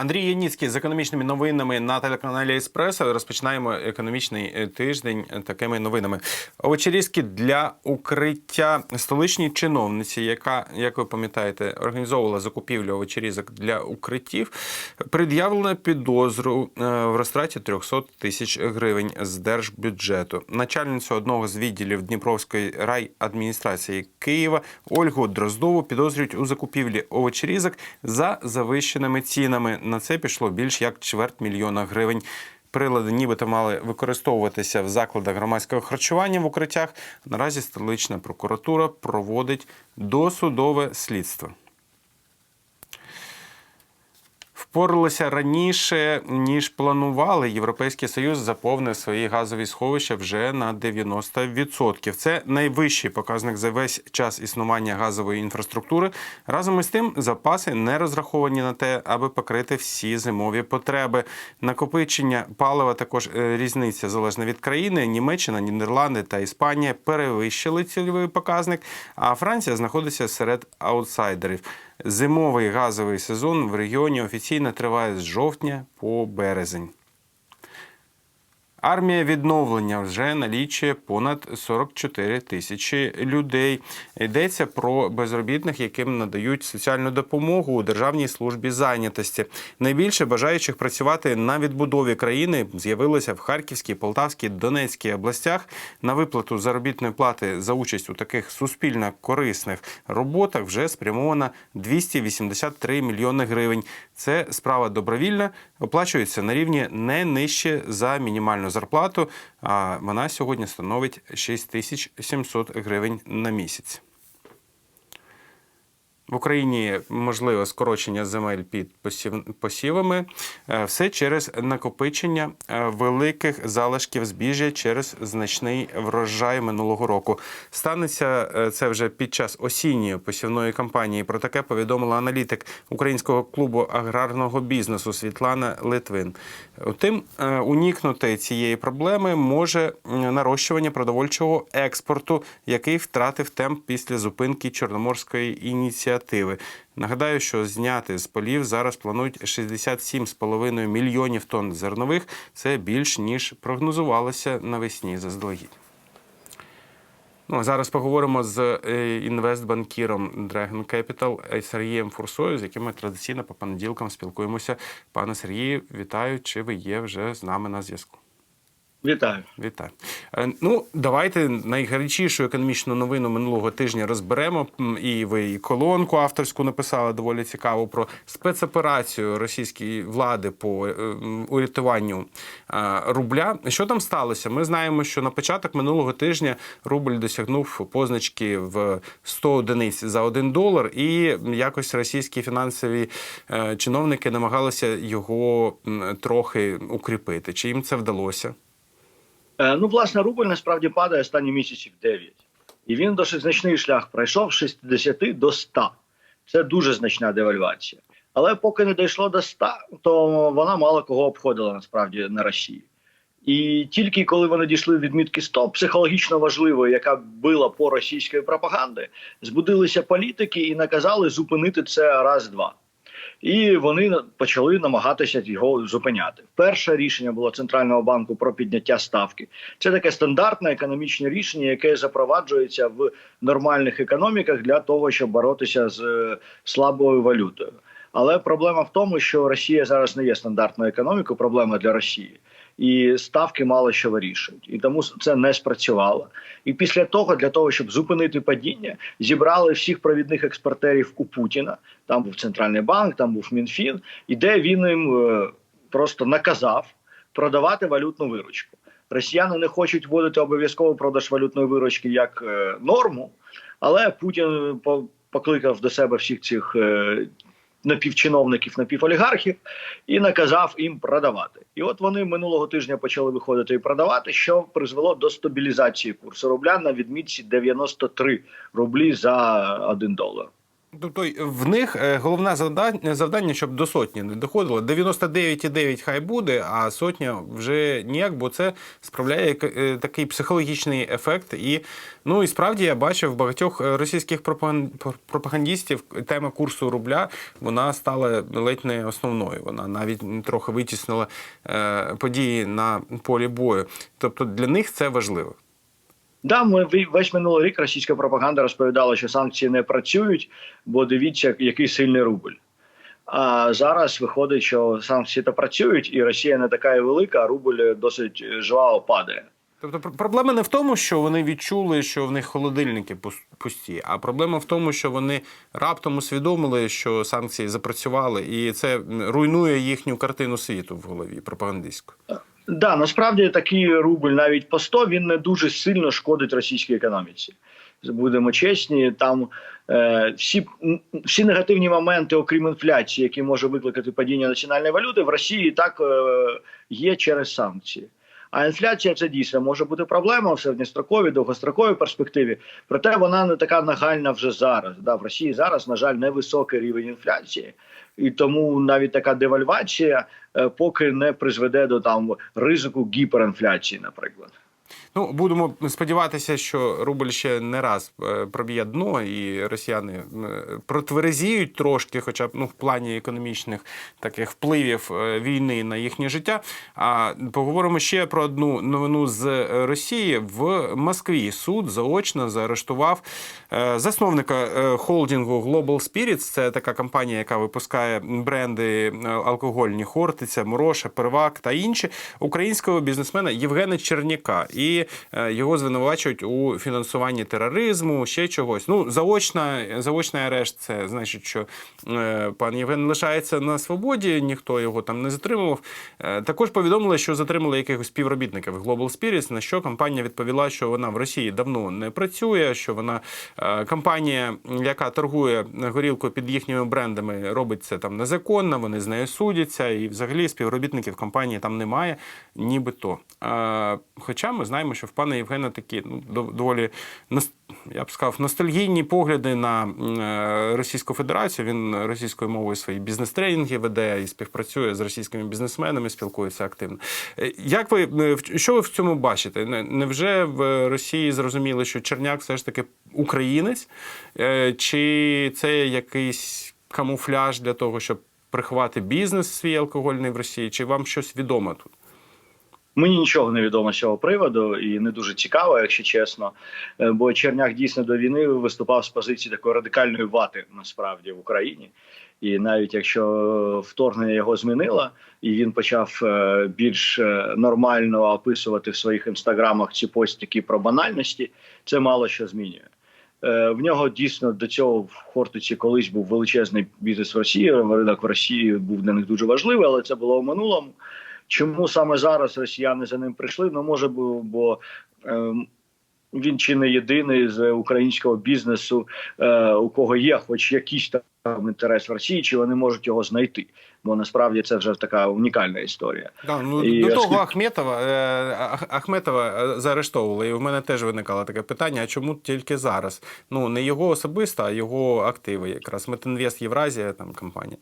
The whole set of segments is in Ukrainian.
Андрій Яніцький з економічними новинами на телеканалі Еспресо. Розпочинаємо економічний е, тиждень е, такими новинами. Овочерізки для укриття столичній чиновниці, яка, як ви пам'ятаєте, організовувала закупівлю овочерізок для укриттів, пред'явлено підозру е, в розтраті 300 тисяч гривень з держбюджету. Начальницю одного з відділів Дніпровської райадміністрації Києва Ольгу Дроздову підозрюють у закупівлі овочерізок за завищеними цінами. На це пішло більш як чверть мільйона гривень. Прилади нібито мали використовуватися в закладах громадського харчування в укриттях. Наразі столична прокуратура проводить досудове слідство. Впоралися раніше ніж планували. Європейський союз заповнив свої газові сховища вже на 90%. Це найвищий показник за весь час існування газової інфраструктури. Разом із тим, запаси не розраховані на те, аби покрити всі зимові потреби. Накопичення палива також е, різниця залежно від країни. Німеччина, Нідерланди та Іспанія перевищили цільовий показник. А Франція знаходиться серед аутсайдерів. Зимовий газовий сезон в регіоні офіційно триває з жовтня по березень. Армія відновлення вже налічує понад 44 тисячі людей. Йдеться про безробітних, яким надають соціальну допомогу у Державній службі зайнятості. Найбільше бажаючих працювати на відбудові країни з'явилося в Харківській, Полтавській, Донецькій областях. На виплату заробітної плати за участь у таких суспільно корисних роботах вже спрямовано 283 мільйони гривень. Це справа добровільна, оплачується на рівні не нижче за мінімальну зарплату. А вона сьогодні становить 6700 гривень на місяць. В Україні можливе скорочення земель під посів... посівами. Е, Все через накопичення е, великих залишків збіжжя через значний врожай минулого року. Станеться е, це вже під час осінньої посівної кампанії. Про таке повідомила аналітик українського клубу аграрного бізнесу Світлана Литвин. Утим, е, уникнути цієї проблеми може нарощування продовольчого експорту, який втратив темп після зупинки Чорноморської ініціативи. Нагадаю, що зняти з полів зараз планують 67,5 мільйонів тонн зернових. Це більш ніж прогнозувалося навесні заздалегідь. Ну, зараз поговоримо з е, інвестбанкіром Dragon Capital Сергієм Фурсою, з яким ми традиційно по понеділкам спілкуємося. Пане Сергію, вітаю! Чи ви є вже з нами на зв'язку? Вітаю. Вітаю. Е, Ну, давайте найгарячішу економічну новину минулого тижня розберемо. І ви і колонку авторську написали доволі цікаву про спецоперацію російської влади по е, урятуванню е, рубля. Що там сталося? Ми знаємо, що на початок минулого тижня рубль досягнув позначки в 100 одиниць за 1 долар, і якось російські фінансові чиновники намагалися його трохи укріпити. Чи їм це вдалося? Е, Ну, власне, рубль насправді падає останні місяців 9. І він досить значний шлях пройшов з 60 до 100. Це дуже значна девальвація. Але поки не дійшло до 100, то вона мало кого обходила насправді на Росії. І тільки коли вони дійшли відмітки 100, психологічно важливої, яка била по російської пропаганди, збудилися політики і наказали зупинити це раз-два. І вони почали намагатися його зупиняти. Перше рішення було центрального банку про підняття ставки. Це таке стандартне економічне рішення, яке запроваджується в нормальних економіках для того, щоб боротися з е, слабою валютою. Але проблема в тому, що Росія зараз не є стандартною економікою. Проблема для Росії. І ставки мало що вирішують, і тому це не спрацювало. І після того, для того, щоб зупинити падіння, зібрали всіх провідних експортерів у Путіна. Там був центральний банк, там був МінФін, і де він їм е, просто наказав продавати валютну виручку. Росіяни не хочуть вводити обов'язково продаж валютної виручки як е, норму, але Путін покликав до себе всіх цих е, напівчиновників, напіволігархів і наказав їм продавати. І от вони минулого тижня почали виходити і продавати, що призвело до стабілізації курсу рубля на відмітці 93 рублі за 1 долар. Тобто в них е, головне завдання, завдання, щоб до сотні не доходило. 99,9 хай буде, а сотня вже ніяк, бо це справляє е, такий психологічний ефект. І ну і справді я бачив багатьох е, російських пропаган- пропагандистів тема курсу рубля вона стала ледь не основною. Вона навіть трохи витіснила е, події на полі бою. Тобто для них це важливо. Да, ми весь минулий рік російська пропаганда розповідала, що санкції не працюють, бо дивіться, який сильний рубль. А зараз виходить, що санкції то працюють, і Росія не така і велика, а рубль досить жваво падає. Тобто проблема не в тому, що вони відчули, що в них холодильники пусті, а проблема в тому, що вони раптом усвідомили, що санкції запрацювали, і це руйнує їхню картину світу в голові пропагандистську. Да, насправді такий рубль навіть по 100, він не дуже сильно шкодить російській економіці. Будемо чесні, там е, всі, всі негативні моменти, окрім інфляції, які може викликати падіння національної валюти, в Росії так е, є через санкції. А інфляція це дійсно може бути проблема в середньостроковій, довгостроковій перспективі. Проте вона не така нагальна вже зараз. Да, в Росії зараз, на жаль, невисокий рівень інфляції, і тому навіть така девальвація е, поки не призведе до там ризику гіперінфляції, наприклад. Ну, будемо сподіватися, що рубль ще не раз е, проб'є дно, і росіяни е, протверезіють трошки, хоча б ну, в плані економічних таких впливів е, війни на їхнє життя. А поговоримо ще про одну новину з Росії. В Москві суд заочно заарештував засновника холдингу Global Spirits. Це така компанія, яка випускає бренди алкогольні Хортиця, Мороша, Первак та інші українського бізнесмена Євгена Черняка. І е, його звинувачують у фінансуванні тероризму, ще чогось. Ну, заочна, заочний арешт це значить, що е, пан Євген лишається на свободі, ніхто його там не затримував. Е, Також повідомили, що затримали якихось співробітників Global Spirits, на що компанія відповіла, що вона в Росії давно не працює, що вона компанія, яка торгує горілкою під їхніми брендами, робить це там незаконно, вони з нею судяться, і взагалі співробітників компанії там немає, нібито. Хоча ми знаємо, що в пана Євгена такі ну, доволі я б сказав, ностальгійні погляди на е, Російську Федерацію. Він російською мовою свої бізнес-тренінги веде і співпрацює з російськими бізнесменами, спілкується активно. Е, Як ви е, що ви в цьому бачите? Невже в Росії зрозуміли, що Черняк все ж таки українець, чи це якийсь камуфляж для того, щоб приховати бізнес свій алкогольний в Росії? Чи вам щось відомо тут? Мені нічого не відомо з цього приводу і не дуже цікаво, якщо чесно. Е, Бо Черняк дійсно до війни виступав з позиції такої радикальної вати насправді в Україні. І навіть якщо вторгнення його змінило, і він почав е, більш е, нормально описувати в своїх інстаграмах ці постіки про банальності, це мало що змінює. В нього дійсно до цього в Хортиці колись був величезний бізнес в Росії. Ринок в Росії був для них дуже важливий, але це було в минулому. Чому саме зараз росіяни за ним прийшли? Ну може бо, бо ем, він чи не єдиний з українського бізнесу, е, у кого є хоч якийсь там інтерес в Росії, чи вони можуть його знайти. Бо насправді це вже така унікальна історія. Да, ну, І до того Ахметова, е, Ахметова е, заарештовували, і в мене теж виникало таке питання: а чому тільки зараз? Ну, не його особисто, а його активи, якраз Метинвест Євразія, там компанія.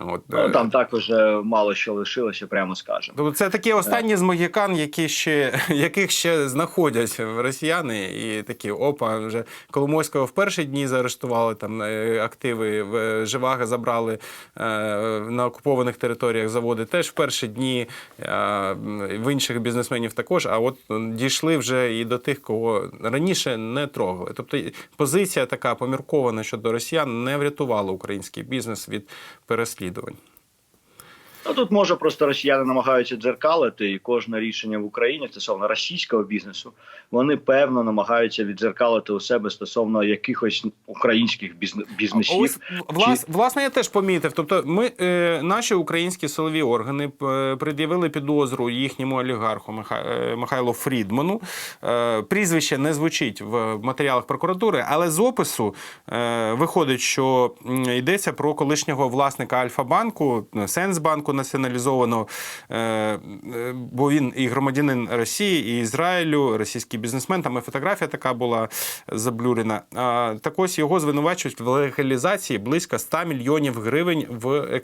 От, Ну е, там також е, мало що лишилося, прямо скажемо. Тобто це такі останні з могікан, які ще, яких ще знаходять росіяни, і такі опа, вже Коломойського в перші дні заарештували там е, активи, в- е, Живаги забрали е, на окупованих територіях заводи теж в перші дні, е, в інших бізнесменів також. А от дійшли вже і до тих, кого раніше не трогали. Тобто позиція така поміркована щодо росіян не врятувала український бізнес від переслідувань. Ну тут може просто росіяни намагаються дзеркалити, і кожне рішення в Україні стосовно російського бізнесу, вони певно намагаються віддзеркалити у себе стосовно якихось українських бізне- бізнесів. Ось влас, власне, я теж помітив. Тобто, ми е, наші українські силові органи е, пред'явили підозру їхньому олігарху Миха, е, Михайлу Фрідману. Е, прізвище не звучить в матеріалах прокуратури, але з опису е, виходить, що йдеться про колишнього власника Альфа-банку, Сенсбанку націоналізовано, е, е, бо він і громадянин Росії, і Ізраїлю, російський бізнесмен. Там і фотографія така була заблюрена. Так ось його звинувачують в легалізації близько 100 мільйонів гривень в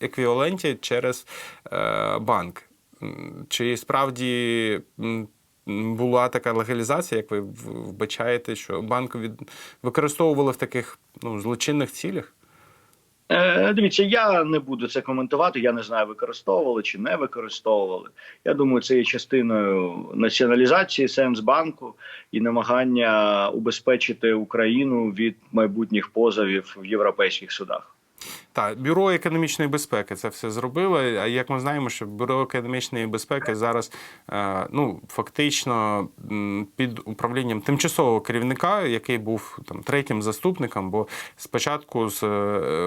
еквіваленті через е, банк. Чи справді була така легалізація, як ви вбачаєте, що банк від... використовували в таких ну, злочинних цілях? Е, Дивіться, я не буду це коментувати. Я не знаю, використовували чи не використовували. Я думаю, це є частиною націоналізації Сенсбанку і намагання убезпечити Україну від майбутніх позовів в європейських судах. Так, бюро економічної безпеки це все зробило. А як ми знаємо, що бюро економічної безпеки зараз е, ну фактично під управлінням тимчасового керівника, який був там третім заступником, бо спочатку з е,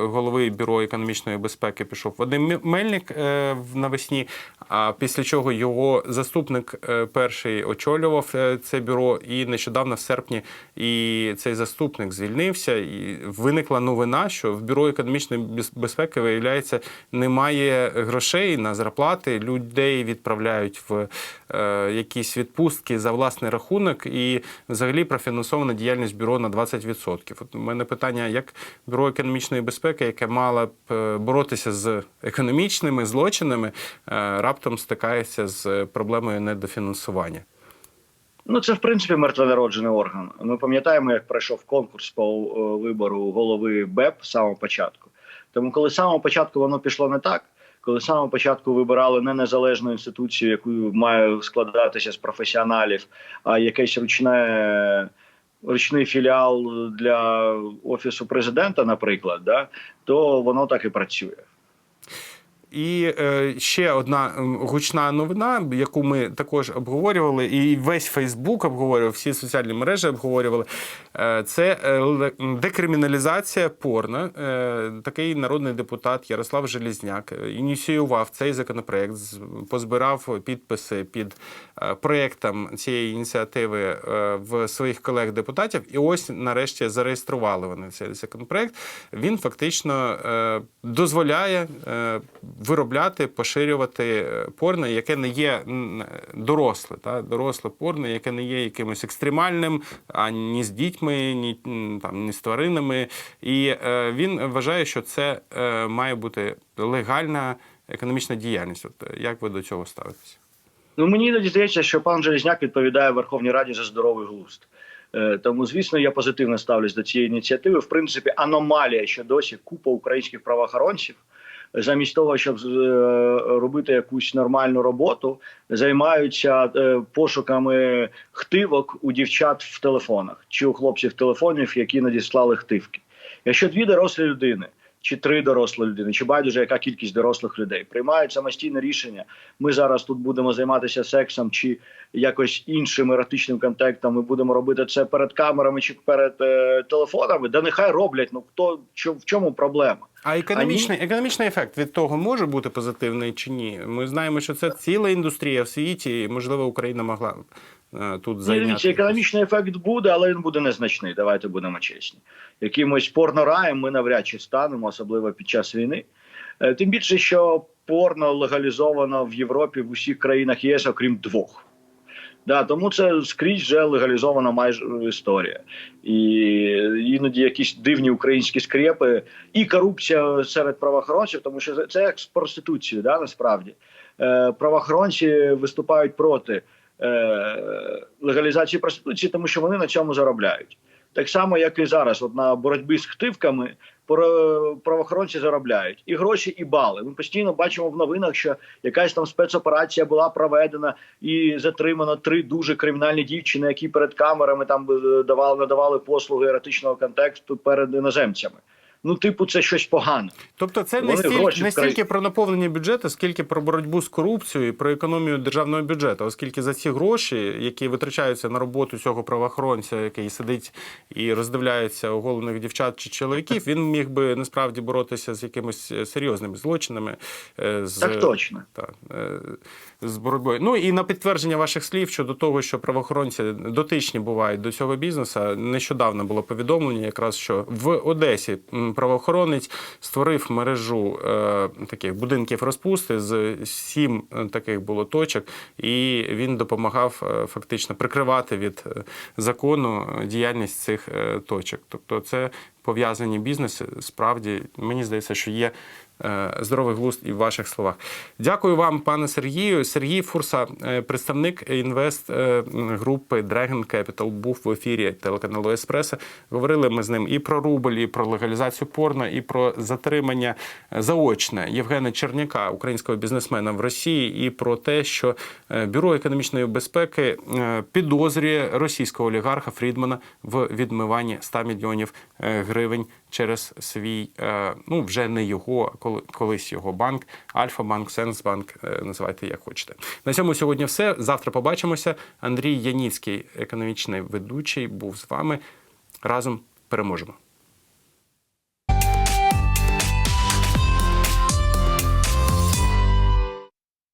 голови бюро економічної безпеки пішов Вадим Мельник е, навесні. А після чого його заступник перший очолював це бюро, і нещодавно в серпні і цей заступник звільнився. І виникла новина, що в бюро економічної без- безпеки виявляється немає грошей на зарплати. Людей відправляють в е, якісь відпустки за власний рахунок, і взагалі профінансована діяльність бюро на 20%. От у мене питання: як бюро економічної безпеки, яке мало б е, боротися з економічними злочинами, е, раптом стикається з проблемою недофінансування. Ну, це в принципі мертвонароджений орган. Ми пам'ятаємо, як пройшов конкурс по вибору голови БЕП з самого початку. Тому, коли з самого початку воно пішло не так, коли з самого початку вибирали не незалежну інституцію, яку має складатися з професіоналів, а якесь ручне. Ручний філіал для офісу президента, наприклад, да, то воно так і працює. І е, ще одна гучна новина, яку ми також обговорювали, і весь Фейсбук обговорював, всі соціальні мережі обговорювали. Е, це е, декриміналізація порно. Такий народний депутат Ярослав Желізняк ініціював цей законопроект, позбирав підписи під проєктом цієї ініціативи в своїх колег-депутатів. І ось нарешті зареєстрували вони цей законопроект. Він фактично дозволяє виробляти, поширювати е, порно, яке не є доросле, та доросле порно, яке не є якимось екстремальним, ані з дітьми, ні там ні з тваринами. І е, він вважає, що це е, має бути легальна економічна діяльність. От як ви до цього ставитеся? Ну мені іноді здається, що пан Железняк відповідає Верховній Раді за здоровий глузд. Е, Тому, звісно, я позитивно ставлюсь до цієї ініціативи. В принципі, аномалія, що досі купа українських правоохоронців, замість того, щоб е, робити якусь нормальну роботу, займаються е, пошуками хтивок у дівчат в телефонах чи у хлопців телефонів, які надіслали хтивки. Якщо дві дорослі людини. Чи три дорослі людини, чи байдуже яка кількість дорослих людей приймають самостійне рішення. Ми зараз тут будемо займатися сексом чи якось іншим еротичним контактом. Ми будемо робити це перед камерами чи перед е, телефонами. Да нехай роблять. Ну хто що в чому проблема? А економічний, економічний ефект від того може бути позитивний чи ні? Ми знаємо, що це ціла індустрія в світі, і, можливо, Україна могла тут Ну, зайняти. економічний ефект буде, але він буде незначний. Давайте будемо чесні. Якимось порнораєм ми навряд чи станемо, особливо під час війни. Е, Тим більше, що порно легалізовано в Європі в усіх країнах ЄС, окрім двох. Да, тому це скрізь вже легалізована майже історія. І іноді якісь дивні українські скрепи і корупція серед правоохоронців, тому що це як з проституцією, да, насправді. Е, правоохоронці виступають проти е, легалізації проституції, тому що вони на цьому заробляють. Так само, як і зараз, от на боротьбі з хтивками правоохоронці заробляють і гроші, і бали. Ми постійно бачимо в новинах, що якась там спецоперація була проведена і затримано три дуже кримінальні дівчини, які перед камерами там е, давали надавали послуги еротичного контексту перед іноземцями. Ну, типу, це щось погане. Тобто це не стільки, не стільки про наповнення бюджету, скільки про боротьбу з корупцією, і про економію державного бюджету, оскільки за ці гроші, які витрачаються на роботу цього правоохоронця, який сидить і роздивляється оголених дівчат чи чоловіків, він міг би насправді боротися з якимись е, серйозними злочинами. е, З, Так точно. та, е, з боротьбою. Ну і на підтвердження ваших слів щодо того, що правоохоронці дотичні бувають до цього бізнесу. Нещодавно було повідомлення, якраз що в Одесі правоохоронець, створив мережу е, таких будинків розпусти. З сім е, таких було точок, і він допомагав е, фактично прикривати від закону діяльність цих точок. Тобто, це пов'язані бізнеси. Справді мені здається, що є здоровий глузд і в ваших словах. Дякую вам, пане Сергію. Сергій Фурса, е, представник інвест е, групи Dragon Capital, був в ефірі телеканалу Еспресо. Говорили ми з ним і про рубль, і про легалізацію порно, і про затримання е, заочне Євгена Черняка, українського бізнесмена в Росії, і про те, що е, бюро економічної безпеки е, підозрює російського олігарха Фрідмана в відмиванні 100 мільйонів е, гривень через свій, е, ну вже не його, колись його банк, Альфа-банк, Сенсбанк, е, називайте як хочете. На цьому сьогодні все. Завтра побачимося. Андрій Яніцький, економічний ведучий, був з вами. Разом переможемо.